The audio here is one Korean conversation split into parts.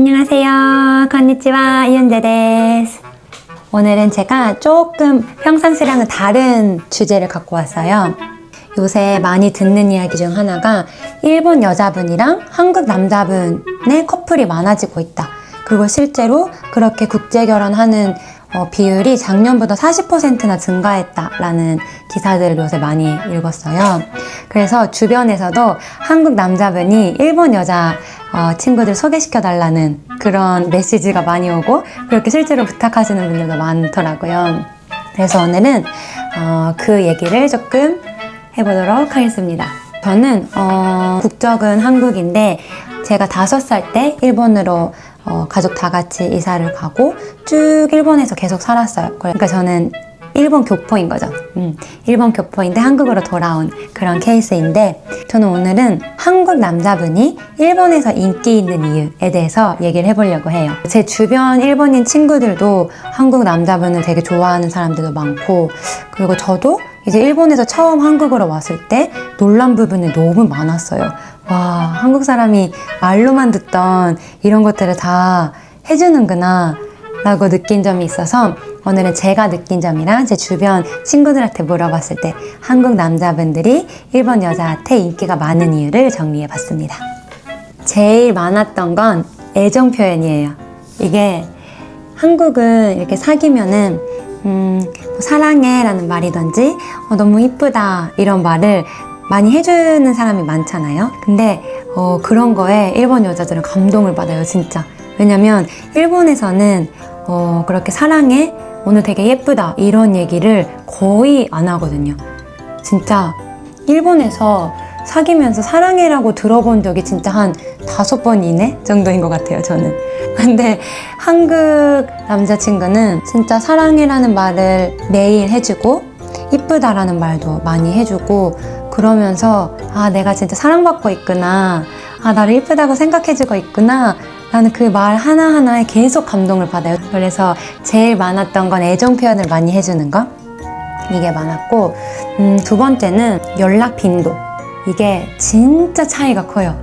안녕하세요. 건니치와 이은재 데스. 오늘은 제가 조금 평상시랑은 다른 주제를 갖고 왔어요. 요새 많이 듣는 이야기 중 하나가 일본 여자분이랑 한국 남자분의 커플이 많아지고 있다. 그리고 실제로 그렇게 국제 결혼하는 어, 비율이 작년보다 40%나 증가했다라는 기사들을 요새 많이 읽었어요. 그래서 주변에서도 한국 남자분이 일본 여자 어, 친구들 소개시켜 달라는 그런 메시지가 많이 오고 그렇게 실제로 부탁하시는 분들도 많더라고요. 그래서 오늘은 어, 그 얘기를 조금 해보도록 하겠습니다. 저는 어, 국적은 한국인데 제가 다섯 살 때 일본으로 어, 가족 다 같이 이사를 가고 쭉 일본에서 계속 살았어요. 그러니까 저는 일본 교포인 거죠. 음, 일본 교포인데 한국으로 돌아온 그런 케이스인데 저는 오늘은 한국 남자분이 일본에서 인기 있는 이유에 대해서 얘기를 해보려고 해요. 제 주변 일본인 친구들도 한국 남자분을 되게 좋아하는 사람들도 많고 그리고 저도 이제 일본에서 처음 한국으로 왔을 때 놀란 부분이 너무 많았어요. 와, 한국 사람이 말로만 듣던 이런 것들을 다 해주는구나. 라고 느낀 점이 있어서 오늘은 제가 느낀 점이랑 제 주변 친구들한테 물어봤을 때 한국 남자분들이 일본 여자한테 인기가 많은 이유를 정리해 봤습니다. 제일 많았던 건 애정 표현이에요. 이게 한국은 이렇게 사귀면은 음, 뭐 사랑해라는 말이든지 어, 너무 이쁘다 이런 말을 많이 해주는 사람이 많잖아요. 근데 어, 그런 거에 일본 여자들은 감동을 받아요, 진짜. 왜냐면 일본에서는 어, 그렇게 사랑해 오늘 되게 예쁘다 이런 얘기를 거의 안 하거든요. 진짜 일본에서 사귀면서 사랑해라고 들어본 적이 진짜 한 다섯 번 이내 정도인 것 같아요, 저는. 근데 한국 남자친구는 진짜 사랑해라는 말을 매일 해주고, 이쁘다라는 말도 많이 해주고, 그러면서, 아, 내가 진짜 사랑받고 있구나. 아, 나를 이쁘다고 생각해주고 있구나. 라는 그 말 하나하나에 계속 감동을 받아요. 그래서 제일 많았던 건 애정 표현을 많이 해주는 거. 이게 많았고, 음, 두 번째는 연락 빈도. 이게 진짜 차이가 커요.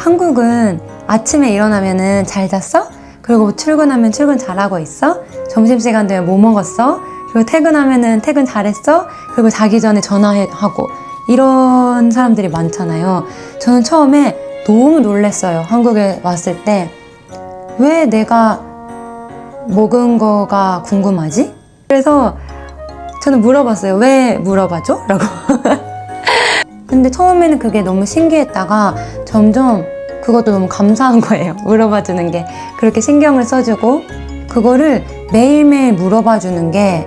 한국은 아침에 일어나면은 잘 잤어? 그리고 출근하면 출근 잘하고 있어? 점심시간 되면 뭐 먹었어? 그리고 퇴근하면은 퇴근 잘했어? 그리고 자기 전에 전화하고 이런 사람들이 많잖아요. 저는 처음에 너무 놀랬어요. 한국에 왔을 때. 왜 내가 먹은 거가 궁금하지? 그래서 저는 물어봤어요. 왜 물어봐줘? 라고. 근데 처음에는 그게 너무 신기했다가 점점 그것도 너무 감사한 거예요. 물어봐 주는 게. 그렇게 신경을 써주고, 그거를 매일매일 물어봐 주는 게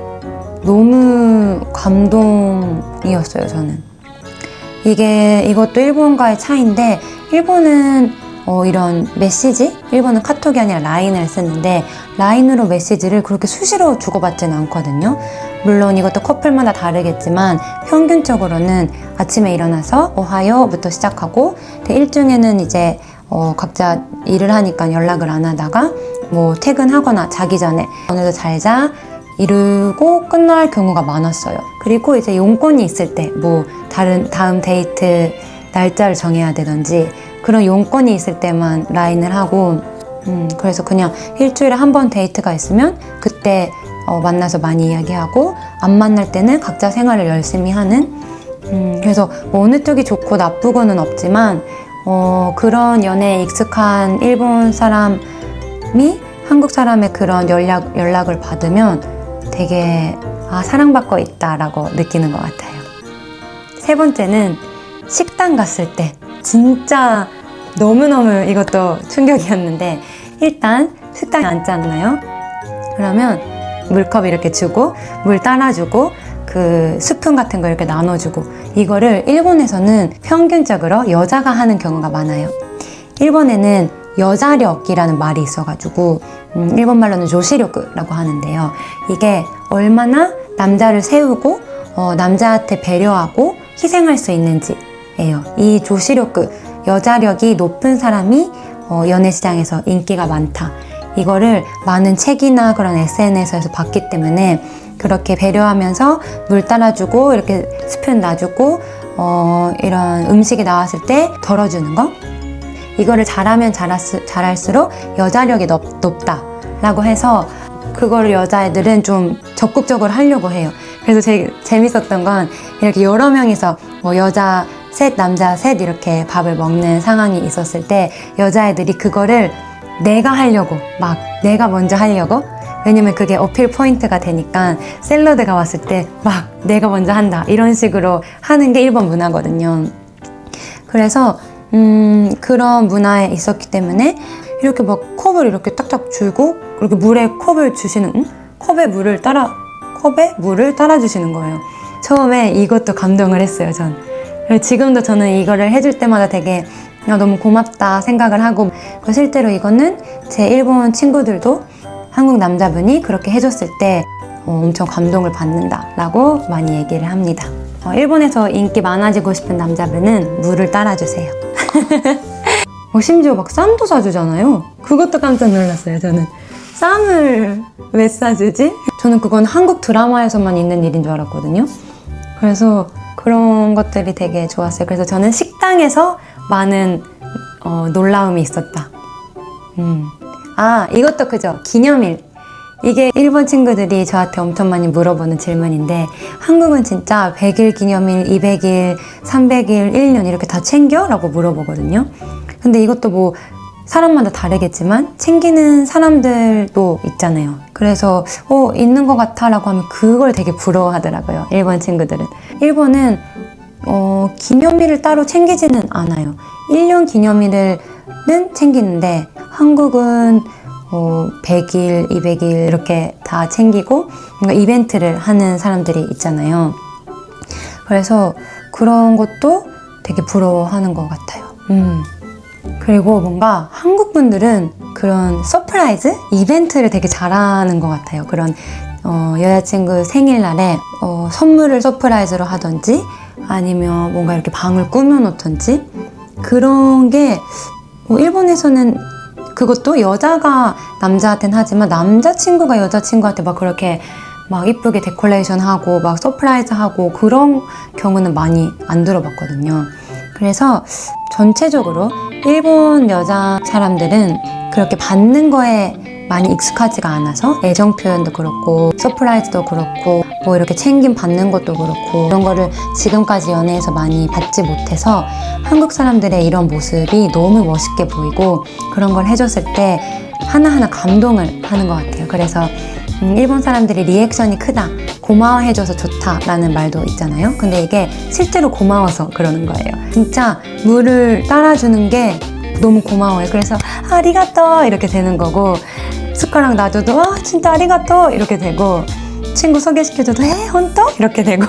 너무 감동이었어요, 저는. 이게, 이것도 일본과의 차이인데, 일본은 어, 이런 메시지? 일본은 카톡이 아니라 라인을 쓰는데, 라인으로 메시지를 그렇게 수시로 주고받지는 않거든요. 물론 이것도 커플마다 다르겠지만 평균적으로는 아침에 일어나서 오하요부터 시작하고 일중에는 이제 어, 각자 일을 하니까 연락을 안 하다가 뭐 퇴근하거나 자기 전에 오늘도 잘 자 이르고 끝날 경우가 많았어요. 그리고 이제 용건이 있을 때 뭐 다른 다음 데이트 날짜를 정해야 되든지 그런 용건이 있을 때만 라인을 하고 음, 그래서 그냥 일주일에 한 번 데이트가 있으면 그때 어, 만나서 많이 이야기하고 안 만날 때는 각자 생활을 열심히 하는 음, 그래서 뭐 어느 쪽이 좋고 나쁘고는 없지만 어, 그런 연애에 익숙한 일본 사람이 한국 사람의 그런 연락, 연락을 받으면 되게 아, 사랑받고 있다라고 느끼는 것 같아요. 세 번째는 식당 갔을 때 진짜 너무너무 이것도 충격이었는데 일단 식당에 앉잖아요. 그러면 물컵 이렇게 주고 물 따라주고 그 스푼 같은 거 이렇게 나눠주고 이거를 일본에서는 평균적으로 여자가 하는 경우가 많아요. 일본에는 여자력이라는 말이 있어가지고 음, 일본 말로는 조시력이라고 하는데요. 이게 얼마나 남자를 세우고 어, 남자한테 배려하고 희생할 수 있는지 예요. 이 조시력 여자력이 높은 사람이 어, 연애 시장에서 인기가 많다. 이거를 많은 책이나 그런 SNS에서 봤기 때문에 그렇게 배려하면서 물 따라주고 이렇게 스푼 놔주고 어, 이런 음식이 나왔을 때 덜어주는 거 이거를 잘하면 잘할수, 잘할수록 여자력이 높, 높다라고 해서 그거를 여자애들은 좀 적극적으로 하려고 해요. 그래서 제일 재밌었던 건 이렇게 여러 명이서 뭐 여자 셋, 남자 셋 이렇게 밥을 먹는 상황이 있었을 때 여자애들이 그거를 내가 하려고 막 내가 먼저 하려고 왜냐면 그게 어필 포인트가 되니까 샐러드가 왔을 때 막 내가 먼저 한다 이런 식으로 하는 게 일본 문화거든요. 그래서 음, 그런 문화에 있었기 때문에 이렇게 막 컵을 이렇게 딱딱 줄고 이렇게 물에 컵을 주시는 응? 컵에 물을 따라 컵에 물을 따라 주시는 거예요. 처음에 이것도 감동을 했어요, 전. 지금도 저는 이거를 해줄 때마다 되게 야, 너무 고맙다 생각을 하고 실제로 이거는 제 일본 친구들도 한국 남자분이 그렇게 해줬을 때 어, 엄청 감동을 받는다라고 많이 얘기를 합니다. 어, 일본에서 인기 많아지고 싶은 남자분은 물을 따라주세요. 어, 심지어 막 쌈도 사주잖아요. 그것도 깜짝 놀랐어요, 저는. 쌈을 왜 싸주지? 저는 그건 한국 드라마에서만 있는 일인 줄 알았거든요. 그래서 그런 것들이 되게 좋았어요. 그래서 저는 식당에서 많은 어, 놀라움이 있었다. 음. 아, 이것도 그죠. 기념일. 이게 일본 친구들이 저한테 엄청 많이 물어보는 질문인데 한국은 진짜 100일 기념일, 200일, 300일, 1년 이렇게 다 챙겨? 라고 물어보거든요. 근데 이것도 뭐 사람마다 다르겠지만 챙기는 사람들도 있잖아요. 그래서 어 있는 것 같아라고 하면 그걸 되게 부러워하더라고요. 일본 친구들은. 일본은 어, 기념일을 따로 챙기지는 않아요. 1년 기념일은 챙기는데 한국은 어, 100일, 200일 이렇게 다 챙기고 뭔가 이벤트를 하는 사람들이 있잖아요. 그래서 그런 것도 되게 부러워하는 것 같아요. 음. 그리고 뭔가 한국 분들은 그런 서프라이즈 이벤트를 되게 잘하는 것 같아요. 그런 어, 여자친구 생일날에 어, 선물을 서프라이즈로 하던지 아니면 뭔가 이렇게 방을 꾸며놓던지 그런 게 뭐 일본에서는 그것도 여자가 남자한테는 하지만 남자친구가 여자친구한테 막 그렇게 막 이쁘게 데코레이션 하고 막 서프라이즈 하고 그런 경우는 많이 안 들어봤거든요. 그래서 전체적으로 일본 여자 사람들은 그렇게 받는 거에 많이 익숙하지가 않아서 애정 표현도 그렇고 서프라이즈도 그렇고 뭐 이렇게 챙김 받는 것도 그렇고 그런 거를 지금까지 연애에서 많이 받지 못해서 한국 사람들의 이런 모습이 너무 멋있게 보이고 그런 걸 해줬을 때 하나하나 감동을 하는 것 같아요. 그래서 음, 일본 사람들이 리액션이 크다, 고마워해줘서 좋다 라는 말도 있잖아요. 근데 이게 실제로 고마워서 그러는 거예요. 진짜 물을 따라주는 게 너무 고마워요. 그래서 아리가또 이렇게 되는 거고 숟가락 놔줘도 아 진짜 아리가또 이렇게 되고 친구 소개시켜줘도 에 혼또 이렇게 되고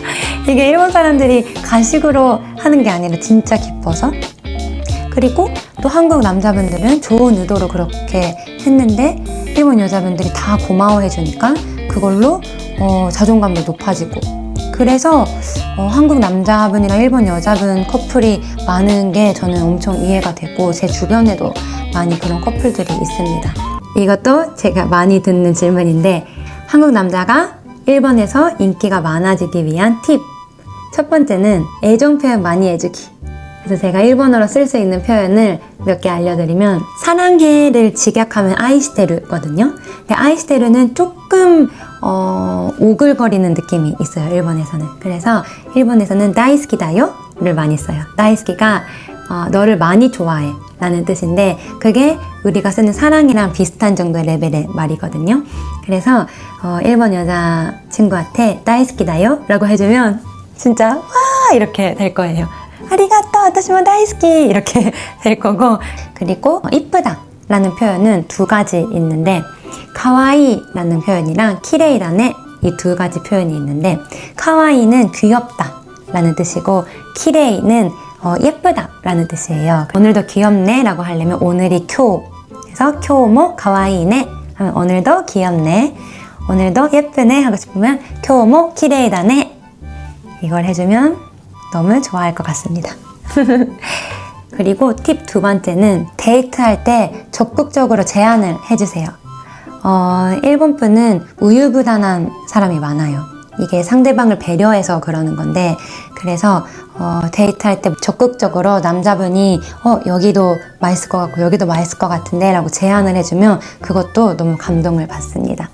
이게 일본 사람들이 가식으로 하는 게 아니라 진짜 기뻐서 그리고 또 한국 남자분들은 좋은 의도로 그렇게 했는데 일본 여자분들이 다 고마워해 주니까 그걸로 어, 자존감도 높아지고 그래서 어, 한국 남자분이랑 일본 여자분 커플이 많은 게 저는 엄청 이해가 되고 제 주변에도 많이 그런 커플들이 있습니다. 이것도 제가 많이 듣는 질문인데 한국 남자가 일본에서 인기가 많아지기 위한 팁. 첫 번째는 애정 표현 많이 해주기. 그래서 제가 일본어로 쓸 수 있는 표현을 몇 개 알려드리면 사랑해를 직역하면 아이시테르거든요. 근데 아이시테르는 조금 어, 오글거리는 느낌이 있어요. 일본에서는. 그래서 일본에서는 다이스키다요를 많이 써요. 다이스키가 어, 너를 많이 좋아해 라는 뜻인데 그게 우리가 쓰는 사랑이랑 비슷한 정도의 레벨의 말이거든요. 그래서 어, 일본 여자 친구한테 다이스키다요 라고 해주면 진짜 와 이렇게 될 거예요. 아리가또 아타시모 다이스키 이렇게 될 거고 그리고 이쁘다 라는 표현은 두 가지 있는데 카와이 라는 표현이랑 키레이라는 이 두 가지 표현이 있는데 카와이는 귀엽다 라는 뜻이고 키레이는 어, 예쁘다 라는 뜻이에요. 오늘도 귀엽네 라고 하려면 오늘이 쿄. 그래서 쿄모 카와이네 하면 오늘도 귀엽네 오늘도 예쁘네 하고 싶으면 쿄모 키레이다네 이걸 해주면 너무 좋아할 것 같습니다. 그리고 팁 두 번째는 데이트할 때 적극적으로 제안을 해주세요. 어, 일본 분은 우유부단한 사람이 많아요. 이게 상대방을 배려해서 그러는 건데, 그래서 어, 데이트할 때 적극적으로 남자분이 어, 여기도 맛있을 것 같고 여기도 맛있을 것 같은데 라고 제안을 해주면 그것도 너무 감동을 받습니다.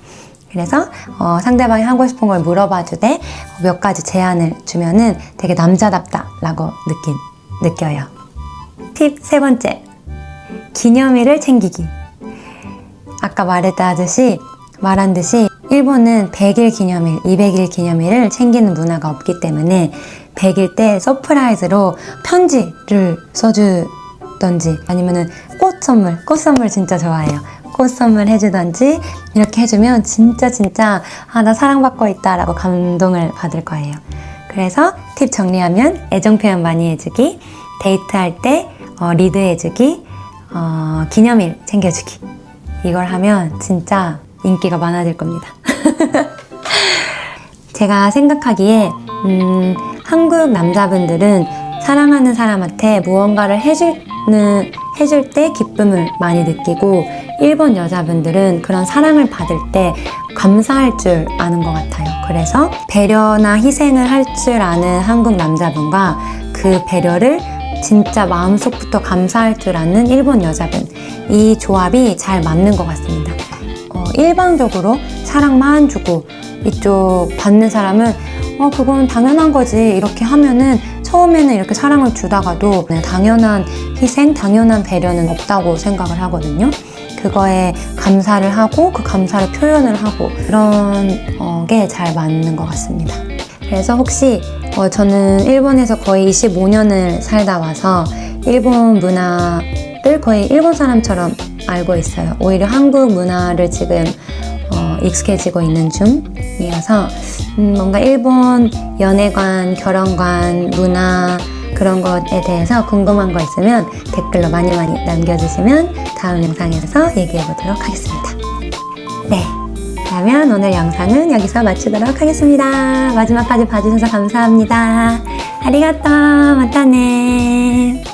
그래서 어, 상대방이 하고 싶은 걸 물어봐 주되 몇 가지 제안을 주면은 되게 남자답다라고 느낀, 느껴요. 팁 세 번째. 기념일을 챙기기. 아까 말했다듯이 말한 듯이 일본은 100일 기념일, 200일 기념일을 챙기는 문화가 없기 때문에 100일 때 서프라이즈로 편지를 써주던지 아니면은 꽃 선물, 꽃 선물 진짜 좋아해요. 꽃 선물 해주던지 이렇게 해주면 진짜 진짜 아 나 사랑받고 있다 라고 감동을 받을 거예요. 그래서 팁 정리하면 애정 표현 많이 해주기, 데이트할 때 어, 리드 해주기, 어, 기념일 챙겨주기. 이걸 하면 진짜 인기가 많아질 겁니다. 제가 생각하기에 음, 한국 남자분들은 사랑하는 사람한테 무언가를 해주는 해줄 때 기쁨을 많이 느끼고 일본 여자분들은 그런 사랑을 받을 때 감사할 줄 아는 것 같아요. 그래서 배려나 희생을 할 줄 아는 한국 남자분과 그 배려를 진짜 마음속부터 감사할 줄 아는 일본 여자분 이 조합이 잘 맞는 것 같습니다. 어, 일방적으로 사랑만 주고 이쪽 받는 사람은 어 그건 당연한 거지 이렇게 하면은 처음에는 이렇게 사랑을 주다가도 당연한 희생, 당연한 배려는 없다고 생각을 하거든요. 그거에 감사를 하고 그 감사를 표현을 하고 그런 어, 게 잘 맞는 것 같습니다. 그래서 혹시 어, 저는 일본에서 거의 25년을 살다 와서 일본 문화를 거의 일본 사람처럼 알고 있어요. 오히려 한국 문화를 지금 어, 익숙해지고 있는 중이어서 음, 뭔가 일본 연애관, 결혼관, 문화 그런 것에 대해서 궁금한 거 있으면 댓글로 많이 많이 남겨주시면 다음 영상에서 얘기해 보도록 하겠습니다. 네. 그러면 오늘 영상은 여기서 마치도록 하겠습니다. 마지막까지 봐주셔서 감사합니다. 아리가또, 마타네.